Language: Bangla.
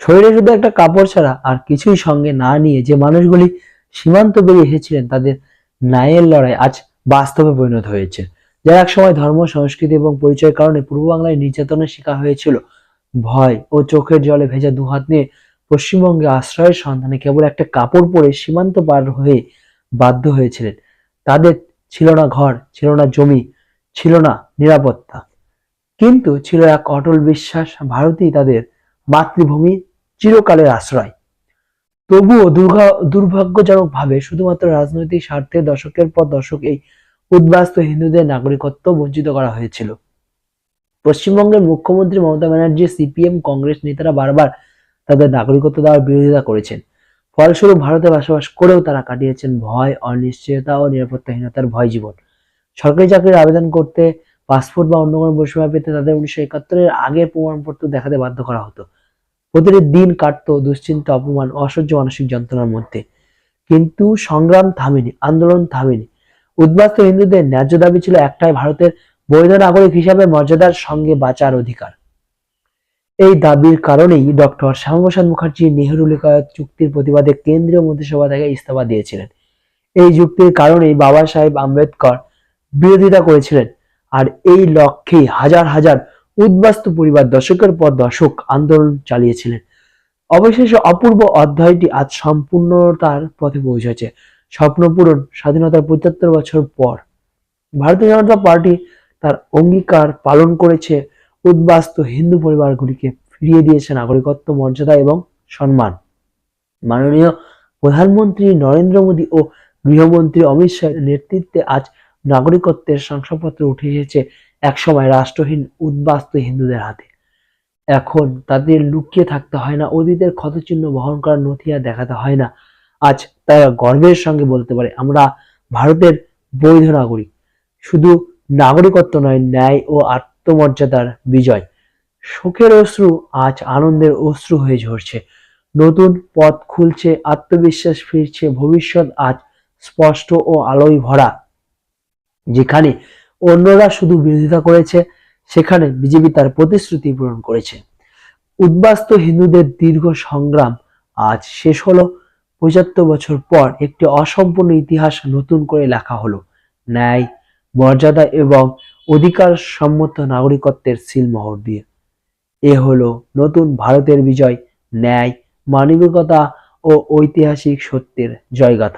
শরীরে শুধু একটা কাপড় ছাড়া আর কিছুই সঙ্গে না নিয়ে যে মানুষগুলি সীমান্ত পেরিয়ে এসেছিলেন, তাদের ন্যায়ের লড়াই আজ বাস্তবে পরিণত হয়েছে। যারা একসময় ধর্ম, সংস্কৃতি এবং পরিচয়ের কারণে পূর্ব বাংলায় নির্যাতনের শিকার হয়েছিল। ভয় ও চোখের জলে ভেজা দুহাত নিয়ে পশ্চিমবঙ্গে আশ্রয়ের সন্ধানে কেবল একটা কাপড় পরে সীমান্ত পার হয়ে বাধ্য হয়েছিলেন। তাদের ছিল না ঘর, ছিল না জমি, ছিল না নিরাপত্তা। কিন্তু ছিল এক অটল বিশ্বাস, ভারতই তাদের মাতৃভূমি চিরকালের আশ্রয়। তবুও দুর্গা, দুর্ভাগ্যজনকভাবে শুধুমাত্র রাজনৈতিক স্বার্থে দশকের পর দশক এই উদ্বাস্ত হিন্দুদের নাগরিকত্ব বঞ্চিত করা হয়েছিল। পশ্চিমবঙ্গের মুখ্যমন্ত্রী মমতা ব্যানার্জি, সিপিএম, কংগ্রেস নেতারা বারবার তাদের নাগরিকত্ব দেওয়ার বিরোধিতা করেছেন। ফলস্বরূপ ভারতে বসবাস করেও তারা কাটিয়েছেন ভয়, অনিশ্চয়তা ও নিরাপত্তাহীনতার ভয় জীবন। সরকারি চাকরির আবেদন করতে, পাসপোর্ট বা অন্য কোনো পরিষেবা পেতে তাদের উনিশশো একাত্তরের আগে প্রমাণপত্র দেখাতে বাধ্য করা হতো। প্রতিটি দিন কাটতো দুশ্চিন্তা, অপমান, অসহ্য মানসিক যন্ত্রণার মধ্যে। কিন্তু সংগ্রাম থামেনি, আন্দোলন থামেনি। উদ্বাস্ত হিন্দুদের ন্যায্য দাবি ছিল একটাই, ভারতের বৈধ নাগরিক হিসাবে মর্যাদার সঙ্গে বাঁচার অধিকার। এই দাবির কারণেই ডক্টর শ্যামাপ্রসাদ মুখার্জি নেহেরু লিকায়ত চুক্তির প্রতিবাদে কেন্দ্রীয় মন্ত্রিসভা থেকে ইস্তফা দিয়েছিলেন। এই যুক্তির কারণেই বাবা সাহেব আম্বেদকর বিরোধিতা করেছিলেন। আর এই লক্ষ্যেই হাজার হাজার উদ্বাস্তু পরিবার, দশকের পর দশক আন্দোলন চালিয়েছিলেন। অবশেষে অপূর্ব অধ্যায়টি আজ সম্পূর্ণতার পথে পৌঁছেছে। স্বপ্ন পূরণ, স্বাধীনতার পঁচাত্তর বছর পর। ভারতীয় জনতা পার্টি তার অঙ্গীকার পালন করেছে। উদ্বাস্তু হিন্দু পরিবারগুলিকে ফিরিয়ে দিয়েছে নাগরিকত্ব, মর্যাদা এবং সম্মান। মাননীয় প্রধানমন্ত্রী নরেন্দ্র মোদী ও গৃহমন্ত্রী অমিত শাহের নেতৃত্বে আজ নাগরিকত্বের শংসাপত্র উঠে এসেছে। একসময় রাষ্ট্রহীন, উদ্বাস্তু হিন্দুদের হাতে। এখন তাদের লুকিয়ে থাকতে হয় না, অতীতের ক্ষতচিহ্ন বহন করার নথি আর দেখাতে হয় না। আজ তারা গর্বের সঙ্গে বলতে পারে, আমরা ভারতের বৈধ নাগরিক। শুধু নাগরিকত্ব নয়, ন্যায় ও আত্মমর্যাদার বিজয়। সুখের অশ্রু আজ আনন্দের অশ্রু হয়ে ঝরছে। নতুন পথ খুলছে, আত্মবিশ্বাস ফিরছে, ভবিষ্যৎ আজ স্পষ্ট ও আলোয় ভরা। যেখানে অন্যরা শুধু বিরোধিতা করেছে, সেখানে বিজেপি তার প্রতিশ্রুতি পূরণ করেছে। উদ্বাস্ত হিন্দুদের দীর্ঘ সংগ্রাম আজ শেষ হলো। পঁচাত্তর বছর পর একটি অসম্পূর্ণ ইতিহাস নতুন করে লেখা হলো। ন্যায়, মর্যাদা এবং অধিকার সম্মত নাগরিকত্বের সিলমোহর দিয়ে। এ হলো নতুন ভারতের বিজয়, ন্যায়, মানবিকতা ও ঐতিহাসিক সত্যের জয়গাথা।